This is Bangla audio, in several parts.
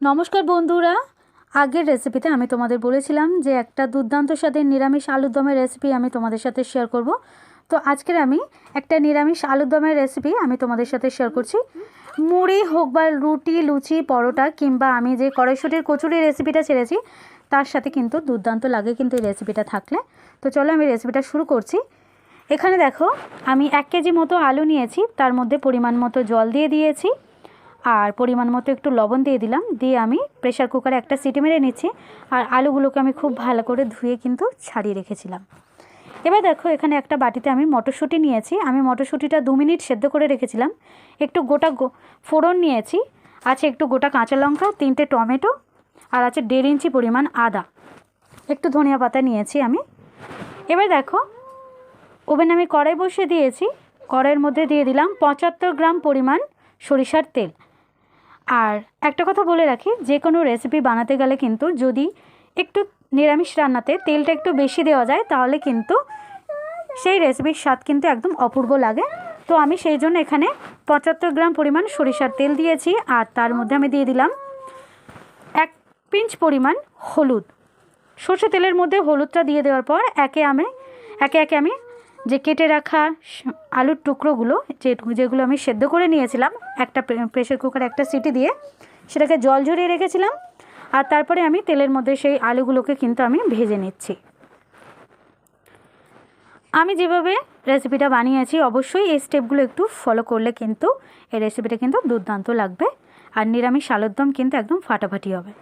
নমস্কার বন্ধুরা। আগের রেসিপিতে আমি তোমাদের বলেছিলাম যে একটা দুর্দান্ত স্বাদের নিরামিষ আলুর দমের রেসিপি আমি তোমাদের সাথে শেয়ার করব। তো আজকের আমি একটা নিরামিষ আলুর দমের রেসিপি আমি তোমাদের সাথে শেয়ার করছি। মুড়ি হোক বা রুটি, লুচি, পরোটা কিংবা আমি যে কড়াইশুটির কচুরি রেসিপিটা ছেড়েছি, তার সাথে কিন্তু দুর্দান্ত লাগে কিন্তু এই রেসিপিটা থাকলে। তো চলো আমি রেসিপিটা শুরু করছি। এখানে দেখো, আমি এক কেজি মতো আলু নিয়েছি, তার মধ্যে পরিমাণ মতো জল দিয়ে দিয়েছি। আর পরিমাণ মতো একটু লবণ দিয়ে দিলাম। দিয়ে আমি প্রেশার কুকারে একটা সিটি মেরে নিচ্ছি। আর আলুগুলোকে আমি খুব ভালো করে ধুয়ে কিন্তু ছাড়িয়ে রেখেছিলাম। এবার দেখো, এখানে একটা বাটিতে আমি মটরশুঁটি নিয়েছি। আমি মটরশুঁটিটা দু মিনিট সেদ্ধ করে রেখেছিলাম। একটু গোটা ফোড়ন নিয়েছি। আছে একটু গোটা কাঁচা লঙ্কা, তিনটে টমেটো, আর আছে দেড় ইঞ্চি পরিমাণ আদা। একটু ধনিয়া পাতা নিয়েছি আমি। এবার দেখো, ওভেন আমি কড়াই বসিয়ে দিয়েছি। কড়াইয়ের মধ্যে দিয়ে দিলাম পঁচাত্তর গ্রাম পরিমাণ সরিষার তেল। আর একটা কথা বলে রাখি যে কোনো রেসিপি বানাতে গেলে কিন্তু যদি একটু নিরামিষ রান্নাতে তেলটা একটু বেশি দেওয়া যায়, তাহলে কিন্তু সেই রেসিপির স্বাদ কিন্তু একদম অপূর্ব লাগে। তো আমি সেই জন্য এখানে পঁচাত্তর গ্রাম পরিমাণ সরিষার তেল দিয়েছি, আর তার মধ্যে আমি দিয়ে দিলাম এক পিঞ্চ পরিমাণ হলুদ। সর্ষে তেলের মধ্যে হলুদটা দিয়ে দেওয়ার পর একে আমি, একে একে আমি যে কেটে রাখা আলুর টুকরোগুলো, যে যেগুলো আমি সেদ্ধ করে নিয়েছিলাম, একটা প্রেশার কুকারে একটা সিটি দিয়ে, সেটাকে জল ঝরিয়ে রেখেছিলাম, আর তারপরে আমি তেলের মধ্যে সেই আলুগুলোকে কিন্তু আমি ভেজে নিচ্ছি। আমি যেভাবে রেসিপিটা বানিয়েছি, অবশ্যই এই স্টেপগুলো একটু ফলো করলে কিন্তু এই রেসিপিটা কিন্তু দুর্দান্ত লাগবে, আর নিরামিষ আলুর দম কিন্তু একদম ফাটাফাটি হবে।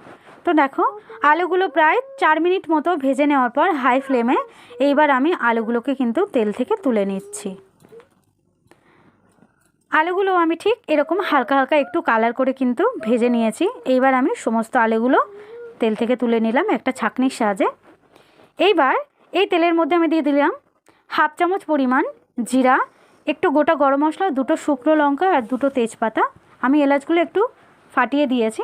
তো দেখো, আলুগুলো প্রায় চার মিনিট মতো ভেজে নেওয়ার পর হাই ফ্লেমে এইবার আমি আলুগুলোকে কিন্তু তেল থেকে তুলে নিচ্ছি। আলুগুলো আমি ঠিক এরকম হালকা হালকা একটু কালার করে কিন্তু ভেজে নিয়েছি। এইবার আমি সমস্ত আলুগুলো তেল থেকে তুলে নিলাম একটা ছাঁকনির সাহায্যে। এইবার এই তেলের মধ্যে আমি দিয়ে দিলাম হাফ চামচ পরিমাণ জিরা, একটু গোটা গরম মশলা, দুটো শুকনো লঙ্কা আর দুটো তেজপাতা। আমি এলাচগুলো একটু ফাটিয়ে দিয়েছি।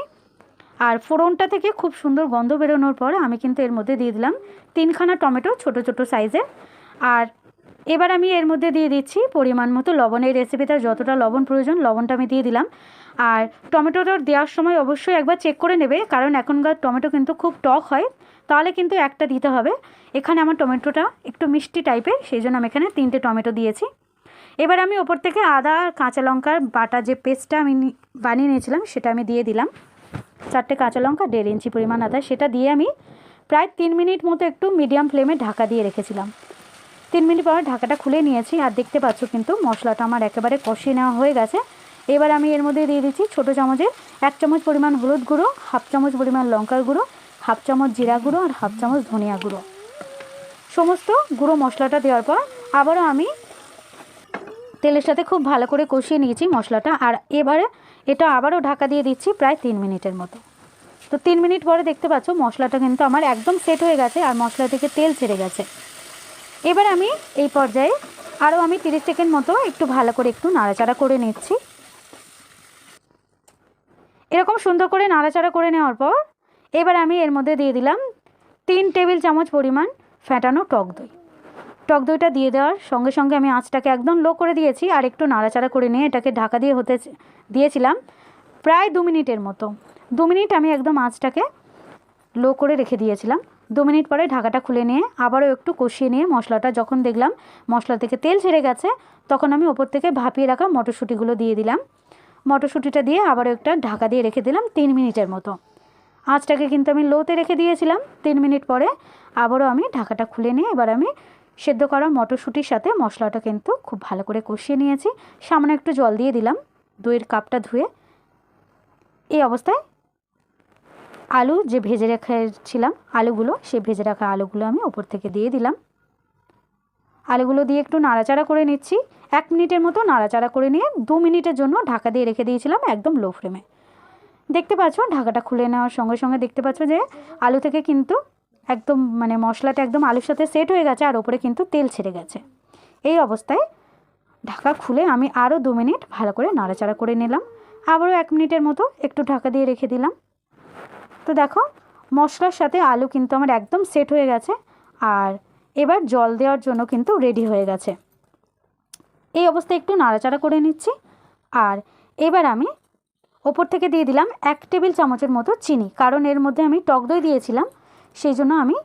আর ফোড়নটা থেকে খুব সুন্দর গন্ধ বেরোনোর পর আমি কিন্তু এর মধ্যে দিয়ে দিলাম তিনখানা টমেটো ছোট ছোট সাইজের আর এবার আমি এর মধ্যে দিয়ে দিচ্ছি পরিমাণ মতো লবণ। এই রেসিপিটা যতটা লবণ প্রয়োজন, লবণটা আমি দিয়ে দিলাম। আর টমেটোটা দেওয়ার সময় অবশ্যই একবার চেক করে নেবে, কারণ এখনকার টমেটো কিন্তু খুব টক হয়। তাহলে কিন্তু একটা দিতে হবে। এখানে আমার টমেটোটা একটু মিষ্টি টাইপের সেই জন্য আমি এখানে তিনটে টমেটো দিয়েছি। এবার আমি ওপর থেকে আদা আর কাঁচা লঙ্কার বাটা যে পেস্টটা আমি বানিয়ে নিয়েছিলাম, সেটা আমি দিয়ে দিলাম। চারটে কাঁচা লঙ্কা, দেড় ইঞ্চি পরিমাণ আদা, সেটা দিয়ে আমি প্রায় তিন মিনিট মতো একটু মিডিয়াম ফ্লেমে ঢাকা দিয়ে রেখেছিলাম। তিন মিনিট পর ঢাকাটা খুলে নিয়েছি, আর দেখতে পাচ্ছ কিন্তু মশলাটা আমার একেবারে কষিয়ে নেওয়া হয়ে গেছে। এবার আমি এর মধ্যে দিয়ে দিচ্ছি ছোটো চামচের এক চামচ পরিমাণ হলুদ গুঁড়ো, হাফ চামচ পরিমাণ লঙ্কার গুঁড়ো, হাফ চামচ জিরা গুঁড়ো, আর হাফ চামচ ধনিয়া গুঁড়ো। সমস্ত গুঁড়ো মশলাটা দেওয়ার পর আবারও আমি তেলের সাথে খুব ভালো করে কষিয়ে নিয়েছি মশলাটা, আর এবারে এটা আবারও ঢাকা দিয়ে দিচ্ছি প্রায় তিন মিনিটের মতো। তো তিন মিনিট পরে দেখতে পাচ্ছ মশলাটা কিন্তু আমার একদম সেট হয়ে গেছে, আর মশলা থেকে তেল ছেড়ে গেছে। এবার আমি এই পর্যায়ে আরও আমি তিরিশ সেকেন্ড মতো একটু ভালো করে একটু নাড়াচাড়া করে নিচ্ছি। এরকম সুন্দর করে নাড়াচাড়া করে নেওয়ার পর এবার আমি এর মধ্যে দিয়ে দিলাম তিন টেবিল চামচ পরিমাণ ফ্যাটানো টক দই। টক দইটা দিয়ে দেওয়ার সঙ্গে সঙ্গে আমি আঁচটাকে একদম লো করে দিয়েছি আর একটু নাড়াচাড়া করে নিয়ে এটাকে ঢাকা দিয়ে হতে দিয়েছিলাম প্রায় দু মিনিটের মতো। দু মিনিট আমি একদম আঁচটাকে লো করে রেখে দিয়েছিলাম। দু মিনিট পরে ঢাকাটা খুলে নিয়ে আবারও একটু কষিয়ে নিয়ে মশলাটা যখন দেখলাম মশলা থেকে তেল ছেড়ে গেছে, তখন আমি ওপর থেকে ভাপিয়ে রাখা মটরশুঁটিগুলো দিয়ে দিলাম। মটরশুঁটিটা দিয়ে আবারও একটা ঢাকা দিয়ে রেখে দিলাম তিন মিনিটের মতো। আঁচটাকে কিন্তু আমি লোতে রেখে দিয়েছিলাম। তিন মিনিট পরে আবারও আমি ঢাকাটা খুলে নিয়ে এবার আমি সেদ্ধ করা মটরশুঁটির সাথে মশলাটা কিন্তু খুব ভালো করে কষিয়ে নিয়েছি। সামনে একটু জল দিয়ে দিলাম। দইয়ের কাপটা ধুয়ে এই অবস্থায় আলু যে ভেজে রেখেছিলাম আলুগুলো, সেই ভেজে রাখা আলুগুলো আমি ওপর থেকে দিয়ে দিলাম। আলুগুলো দিয়ে একটু নাড়াচাড়া করে নিচ্ছি। এক মিনিটের মতো নাড়াচাড়া করে নিয়ে দু মিনিটের জন্য ঢাকা দিয়ে রেখে দিয়েছিলাম একদম লো ফ্লেমে দেখতে পাচ্ছ, ঢাকাটা খুলে নেওয়ার সঙ্গে সঙ্গে দেখতে পাচ্ছ যে আলু থেকে কিন্তু একদম মানে মশলাটা একদম আলুর সাথে সেট হয়ে গেছে আর ওপরে কিন্তু তেল ছেড়ে গেছে। এই অবস্থায় ঢাকা খুলে আমি আরও দু মিনিট ভালো করে নাড়াচাড়া করে নিলাম। আবারও এক মিনিটের মতো একটু ঢাকা দিয়ে রেখে দিলাম। তো দেখো, মশলার সাথে আলু কিন্তু আমার একদম সেট হয়ে গেছে। আর এবার জল দেওয়ার জন্য কিন্তু রেডি হয়ে গেছে। এই অবস্থায় একটু নাড়াচাড়া করে নিচ্ছি। আর এবার আমি ওপর থেকে দিয়ে দিলাম এক টেবিল চামচের মতো চিনি। কারণ এর মধ্যে আমি টক দই দিয়েছিলাম, সেই জন্য আমি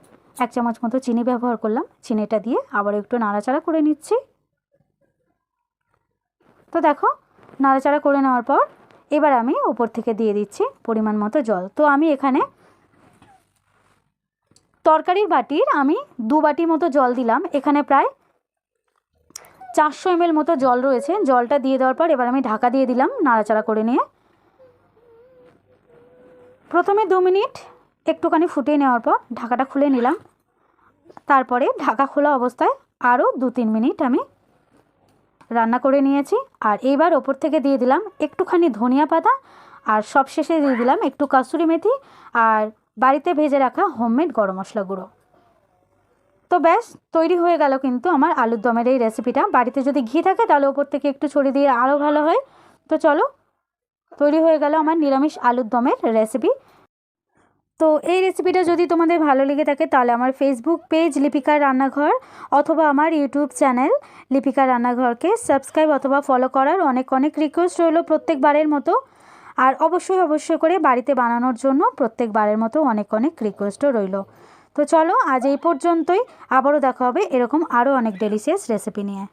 এক চামচ মতো চিনি ব্যবহার করলাম। চিনিটা দিয়ে আবার একটু নাড়াচাড়া করে নিচ্ছি। তো দেখো, নাড়াচাড়া করে নেওয়ার পর এবার আমি ওপর থেকে দিয়ে দিচ্ছি পরিমাণ মতো জল। তো আমি এখানে তরকারির বাটির আমি দু বাটি মতো জল দিলাম। এখানে প্রায় চারশো এমএল মতো জল রয়েছে। জলটা দিয়ে দেওয়ার পর এবার আমি ঢাকা দিয়ে দিলাম নাড়াচাড়া করে নিয়ে। প্রথমে দু মিনিট একটুখানি ফুটিয়ে নেওয়ার পর ঢাকাটা খুলে নিলাম। তারপরে ঢাকা খোলা অবস্থায় আরও দু তিন মিনিট আমি রান্না করে নিয়েছি। আর এইবার ওপর থেকে দিয়ে দিলাম একটুখানি ধনিয়া পাতা, আর সবশেষে দিয়ে দিলাম একটু কাসুরি মেথি, আর বাড়িতে ভেজে রাখা হোমমেড গরম মশলা গুঁড়ো। তো ব্যাস, তৈরি হয়ে গেল কিন্তু আমার আলুর দমের এই রেসিপিটা বাড়িতে যদি ঘি থাকে তাহলে ওপর থেকে একটু ছড়িয়ে দিয়ে আরও ভালো হয়। তো চলো, তৈরি হয়ে গেল আমার নিরামিষ আলুর দমের রেসিপি তো এই রেসিপিটা যদি তোমাদের ভালো লেগে থাকে, তাহলে আমার ফেসবুক পেজ লিপিকার রান্নাঘর অথবা আমার ইউটিউব চ্যানেল লিপিকার রান্নাঘরকে সাবস্ক্রাইব অথবা ফলো করার অনেক অনেক রিকোয়েস্ট রইল প্রত্যেকবারের মতো। আর অবশ্যই অবশ্যই করে বাড়িতে বানানোর জন্য প্রত্যেকবারের মতো অনেক অনেক রিকোয়েস্টও রইল। তো চলো, আজ এই পর্যন্তই। আবারও দেখা হবে এরকম আরও অনেক ডেলিশিয়াস রেসিপি নিয়ে।